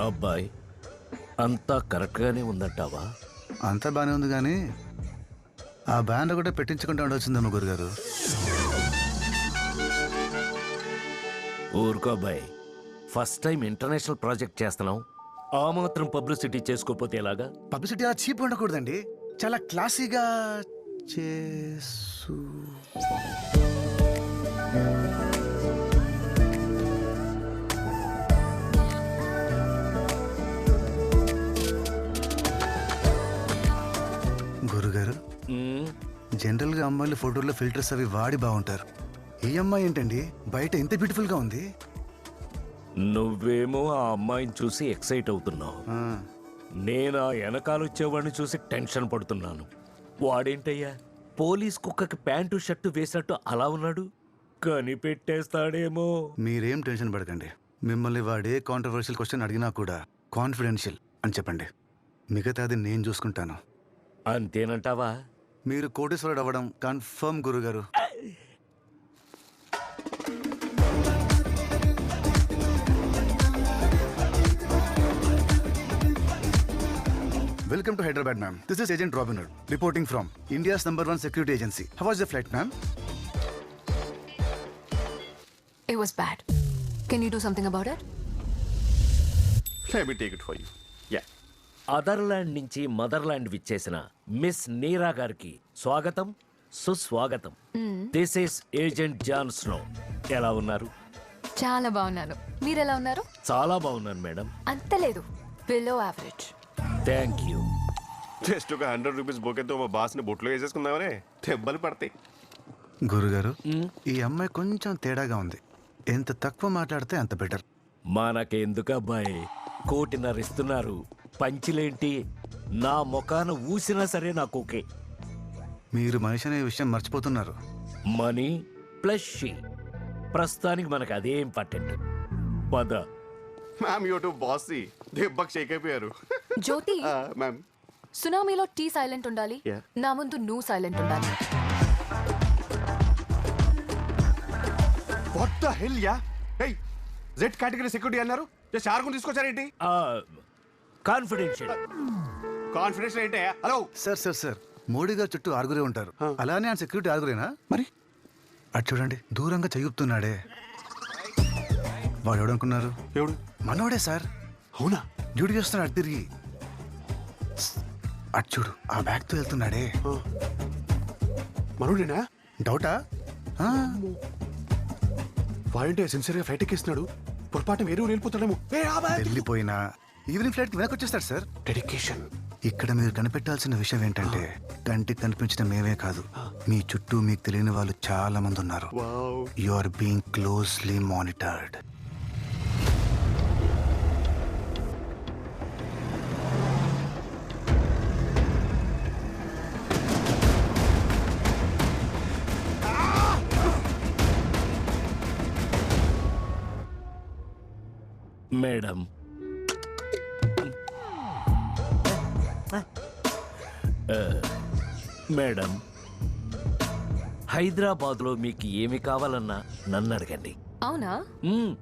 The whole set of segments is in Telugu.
అబ్బాయి అంతా కరెక్ట్గానే ఉందంటావా? అంతా బాగానే ఉంది కానీ ఆ బ్యాండ్ ఒకటే పెట్టించుకుంటూ ఉండొచ్చిందమ్మ గురుగారు. ఊరుకో అబ్బాయి ఫస్ట్ టైం ఇంటర్నేషనల్ ప్రాజెక్ట్ చేస్తున్నాం ఆ మాత్రం పబ్లిసిటీ చేసుకోపోతే ఎలాగా? పబ్లిసిటీ అలా చీప్ ఉండకూడదండి. చాలా క్లాసీగా చేసు జనరల్గా అమ్మాయిలు ఫోటోల్లో ఫిల్టర్స్ అవి వాడి బాగుంటారు. ఈ అమ్మాయి ఏంటండి? బయట ఎంత బ్యూటిఫుల్గా ఉంది. నువ్వేమో ఆ అమ్మాయిని చూసి ఎక్సైట్ అవుతున్నావు. నేను ఆ వెనకాల వచ్చేవాడిని చూసి టెన్షన్ పడుతున్నాను. వాడేంటయ్యా? పోలీస్ కుక్కకి ప్యాంటు షర్టు వేసినట్టు అలా ఉన్నాడు? కనిపెట్టేస్తాడేమో. మీరేం టెన్షన్ పడకండి. మిమ్మల్ని వాడే కాంట్రవర్షియల్ క్వశ్చన్ అడిగినా కూడా కాన్ఫిడెన్షియల్ అని చెప్పండి. మిగతాది నేను చూసుకుంటాను. అంతేనంటావా? మీరు కోటేశ్వరుడు అవ్వడం కన్ఫర్మ్ గురుగారు welcome to Hyderabad ma'am this is agent Robin Hood reporting from India's number one security agency how was the flight ma'am It was bad. Can you do something about it? Let me take it for you. Yeah. Other land నుంచి మదర్లాండ్ విచ్చేసిన మిస్ నీరా గారికి స్వాగతం సుస్వాగతం. This is agent John Snow ఎలా ఉన్నారు? చాలా బాగున్నాను. మీరు ఎలా ఉన్నారు? చాలా బాగున్నాను మేడం. అంత లేదు. Below average thank you just ఒక హండ్రెడ్ రూపీస్ బోకేతో మా బాస్ని బొట్లో వేసేసుకుందామనే. దెబ్బలు పడతాయి. గురుగారు ఈ అమ్మాయి కొంచెం తేడాగా ఉంది. ఎంత తక్కువ మాట్లాడితే అంత బెటర్ మనకెందుకు అబ్బాయి కోటిన్నర ఇస్తున్నారు పంచిలేంటి? నా ముఖాన ఊసినా సరే నాకు ఓకే. మీరు మనిషి అనే విషయం మర్చిపోతున్నారు. Money plus she. ప్రస్తుతానికి మనకు అదే ఇంపార్టెంట్. పద. మ్యామ్ యూ టు బాస్ దెబ్బకి షేక్ అయిపోయారు. జ్యోతి మ్యామ్. సునామీలో టీ సైలెంట్ ఉండాలి. Yeah. నా ముందు నువ్వు సైలెంట్ ఉండాలి. What the hell yeah hey Z category security అన్నారు. జస్ట్ ఆరుగురు తీసుకొచ్చారేంటి? కాన్ఫిడెన్షియల్ కాన్ఫిడెన్స్ ఏంటే hello sir sir sir. Modi garu చుట్టూ ఆరుగురే ఉంటారు. అలానే ఆయన సెక్యూరిటీ ఆరుగురేనా? మరి? అటు చూడండి దూరంగా చెయ్యుపుతున్నాడే. వాడు ఎవడనుకున్నారు? ఎవడు? మనోడే సార్. అవునా? డ్యూటీ చేస్తున్నాడు అటు తిరిగి. అటు చూడు ఆ బ్యాగ్తో వెళ్తున్నాడే. మనోడేనా? డౌటా? ఆ, వాడంటే సిన్సియర్గా ఫ్లైట్ ఎక్కిస్తున్నాడు. పొరపాటు వేరే వెళ్ళిపోతాడేమో. వెళ్ళిపోయినా. ఈవినింగ్ ఫ్లైట్కి వెనక్కి వచ్చేస్తాడు సార్. డెడికేషన్. ఇక్కడ మీరు కనిపెట్టాల్సిన విషయం ఏంటంటే కంటికి కనిపించిన మేమే కాదు. మీ చుట్టూ మీకు తెలియని వాళ్ళు చాలా మంది ఉన్నారు you are being closely monitored madam madam హైదరాబాద్లో మీకు ఏమి కావాలన్నా నన్ను అడగండి. అవునా? మ్మ్.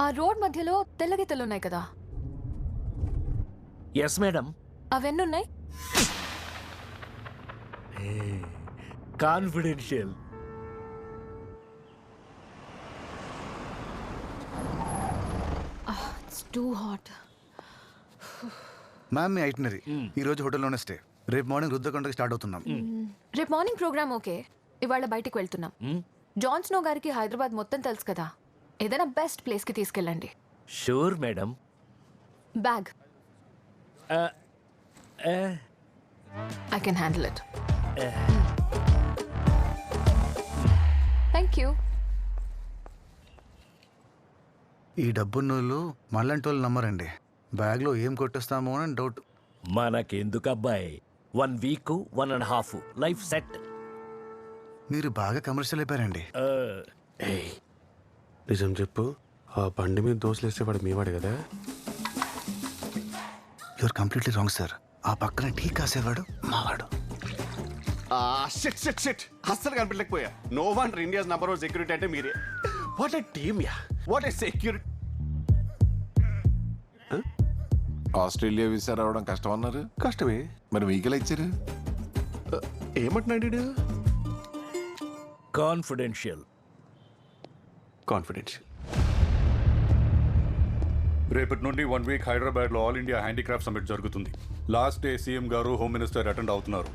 ఆ రోడ్ మధ్యలో తెల్లగీతలు ఉన్నాయి కదా. Yes madam. అవెన్నున్నాయి? Confidential. It's too hot ma'am me itinerary ఈ రోజు హోటల్లోనే స్టే రేపు మార్నింగ్ రుద్రకొండకి స్టార్ట్ అవుతున్నాం. రేపు మార్నింగ్ ప్రోగ్రామ్ ఓకే ఇవాళ బయటికి వెళ్తున్నాం. జాన్ స్నో గారికి హైదరాబాద్ మొత్తం తెలుసు కదా. ఏదైనా బెస్ట్ ప్లేస్కి తీసుకెళ్ళండి. Sure madam bag I can handle it thank you ఈ డబ్బున్నోళ్ళు మళ్ళంటి వాళ్ళు నమ్మరండి. బ్యాగ్లో ఏం కొట్టేస్తామో అని డౌట్ మనకెందుకు అబ్బాయి one week one and half life set మీరు బాగా కమర్షియల్ అయిపోయారండి. నిజం చెప్పు. ఆ బండి మీద దోశలు వేస్తే వాడు మీవాడు కదా? యువర్ కంప్లీట్లీ రాంగ్ సార్ ఆ పక్కన టీ కాసేవాడు మావాడు. షిట్ షిట్ షిట్ అస్సలు కనిపించలేకపోయా. No one India's number one security అంటే మీరే. What a team ya what a security Australia visa రావడం కష్టం అన్నారు కష్టమే. మరి మీకెలా ఇచ్చారు? ఏమంటున్నాడు? కాన్ఫిడెన్షియల్. కాన్ఫిడెన్షియల్. రేపటి నుండి వన్ వీక్ హైదరాబాద్లో ఆల్ ఇండియా హ్యాండీక్రాఫ్ట్ సమిట్ జరుగుతుంది. లాస్ట్ డే సీఎం గారు హోమ్ మినిస్టర్ అటెండ్ అవుతున్నారు.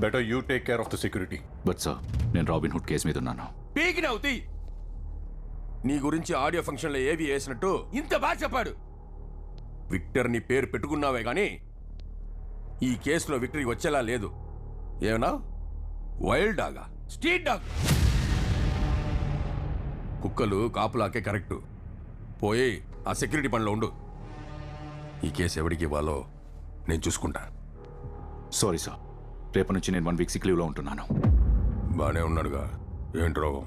Better you take care of the security. But sir నేను రాబిన్ హుడ్ కేసు మీద ఉన్నాను. పీకినవుతి! నీ గురించి ఆడియో ఫంక్షన్లో ఏవి వేసినట్టు ఇంత బాగా చెప్పాడు. విక్టర్ నీ పేరు పెట్టుకున్నావే గాని ఈ కేసులో విక్టరీ వచ్చేలా లేదు. ఏమన్నా? వైల్డ్ డాగా? Street dog? కుక్కలు కాపులాకే కరెక్టు. పోయి ఆ సెక్యూరిటీ పనిలో ఉండు. ఈ కేసు ఎవరికి ఇవ్వాలో నేను చూసుకుంటా. Sorry sir. రేపటి నుంచి నేను వన్ వీక్ సిక్ లీవ్లో ఉంటున్నాను. బానే ఉన్నాడుగా. ఏంటి రోగం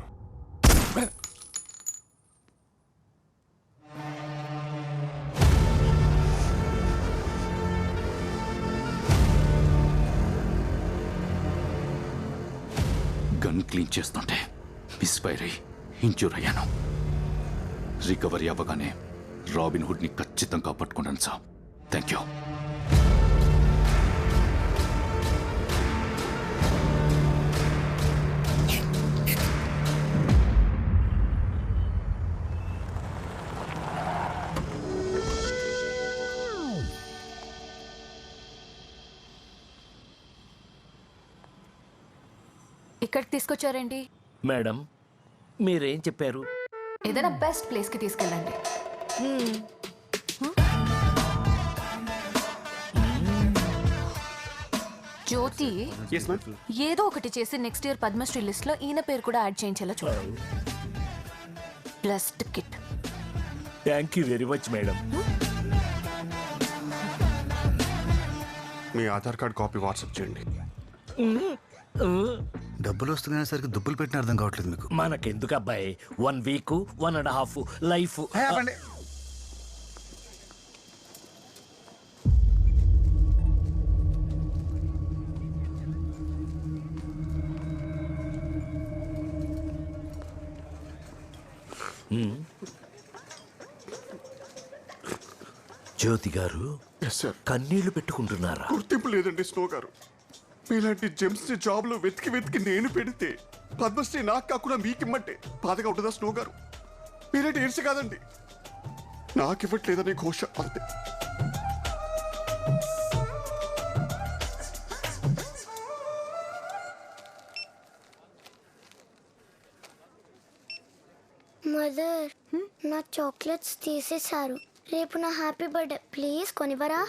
గన్ క్లీన్ చేస్తుంటే. మిస్ఫైర్ అయ్యి ఇంజూర్ అయ్యాను. రికవరీ అవ్వగానే రాబిన్ హుడ్ని ఖచ్చితంగా పట్టుకున్నాను సార్. Thank you. ఇక్కడికి తీసుకొచ్చారేంటి మేడం మీరేం చెప్పారు? ఏదైనా బెస్ట్ ప్లేస్కి తీసుకెళ్ళండి. జ్యోతి ఏదో ఒకటి చేసి నెక్స్ట్ ఇయర్ పద్మశ్రీ లిస్ట్లో ఈయన పేరు కూడా యాడ్ చేయించేలా చూడండి. Plus ticket thank you very much madam. Me Aadhaar card copy WhatsApp చేయండి. డబ్బులు వస్తున్నాయనేసరికి దుబ్బులు పెట్టిన అర్థం కావట్లేదు మీకు. మనకెందుకు అబ్బాయి one week one and half life Jyothi గారు ఎస్ సార్ కన్నీళ్ళు పెట్టుకుంటున్నారా? గుర్తింపు లేదండి స్నో గారు. మీలాంటి జెమ్స్ని జాబ్లో వెతికి వెతికి నేను పెడితే పద్మశ్రీ నాకు కాకుండా మీకు ఇమ్మంటే బాధగా ఉంటుందా స్నో గారు? మీలాంటి ఏడ్చి కాదండి. నాకు ఇవ్వట్లేదనే ఘోష? అంతే. మదర్ నా చాక్లెట్స్ తీసేశారు. రేపు నా హ్యాపీ బర్త్డే ప్లీజ్ కొనివరా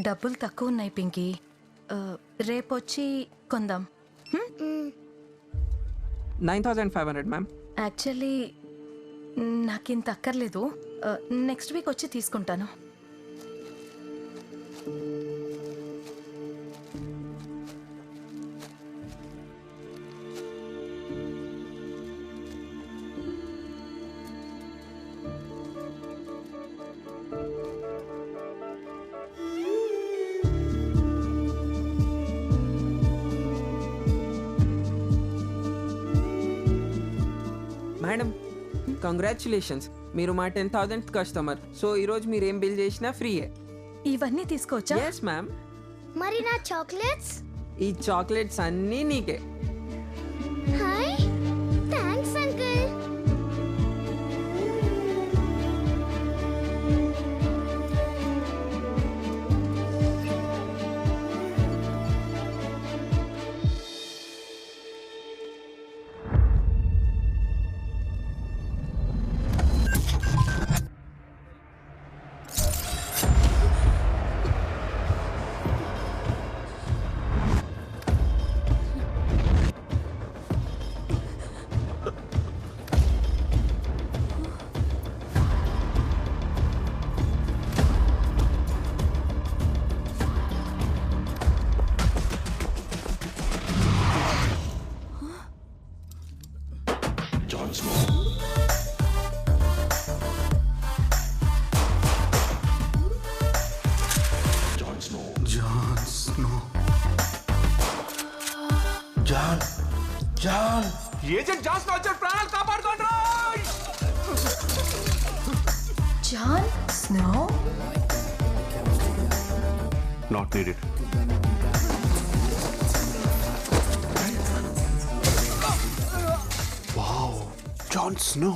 డబ్బులు తక్కువ ఉన్నాయి పింకీ. రేపొచ్చి కొందాం. Nine thousand five hundred ma'am. Actually నాకు ఇంత అక్కర్లేదు నెక్స్ట్ వీక్ వచ్చి తీసుకుంటాను. కంగ్రాచులేషన్స్ మీరు మా టెన్ థౌజండ్ కస్టమర్ సో ఈరోజు మీరు ఏం బిల్ చేసినా ఫ్రీయే. ఇవన్నీ తీసుకోవచ్చా? ఎస్ మ్యామ్ మరి నా చాక్లెట్స్? ఈ చాక్లెట్స్ అన్నీ నీకే. హాయ్. ఏజెంట్ జాస్తో వచ్చాడు ప్రాణాలు కాపాడుకోండి! John Snow? Not needed wow John Snow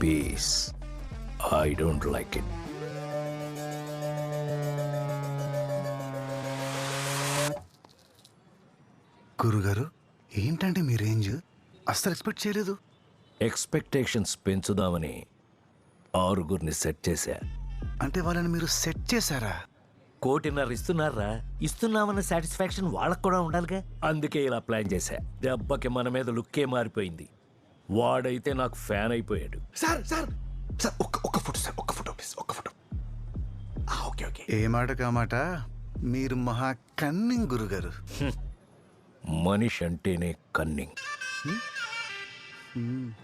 peace I don't like it గురుగారు ఏంటంటే మీ రేంజ్? అస్సలు ఎక్స్పెక్ట్ చేయలేదు. ఎక్స్పెక్టేషన్స్ పెంచుదామని ఆరుగురిని సెట్ చేశా. అంటే వాళ్ళని మీరు సెట్ చేశారా? కోటిన్నర ఇస్తున్నారా? ఇస్తున్నామన్న సాటిస్ఫాక్షన్ వాళ్ళకు కూడా ఉండాలిగా. అందుకే ఇలా ప్లాన్ చేశా. దెబ్బకి మన మీద లుక్కే మారిపోయింది. వాడైతే నాకు ఫ్యాన్ అయిపోయాడు. సార్ సార్ సార్ ఒక్క ఒక్క ఫోటో సార్ ఒక్క ఫోటో ప్లీజ్ ఒక్క ఫోటో. Okay okay. ఏ మాట? కామాట మీరు మహా కన్నింగ్ గురుగారు. మనిషి అంటేనే కన్నింగ్. Hmm. Hmm.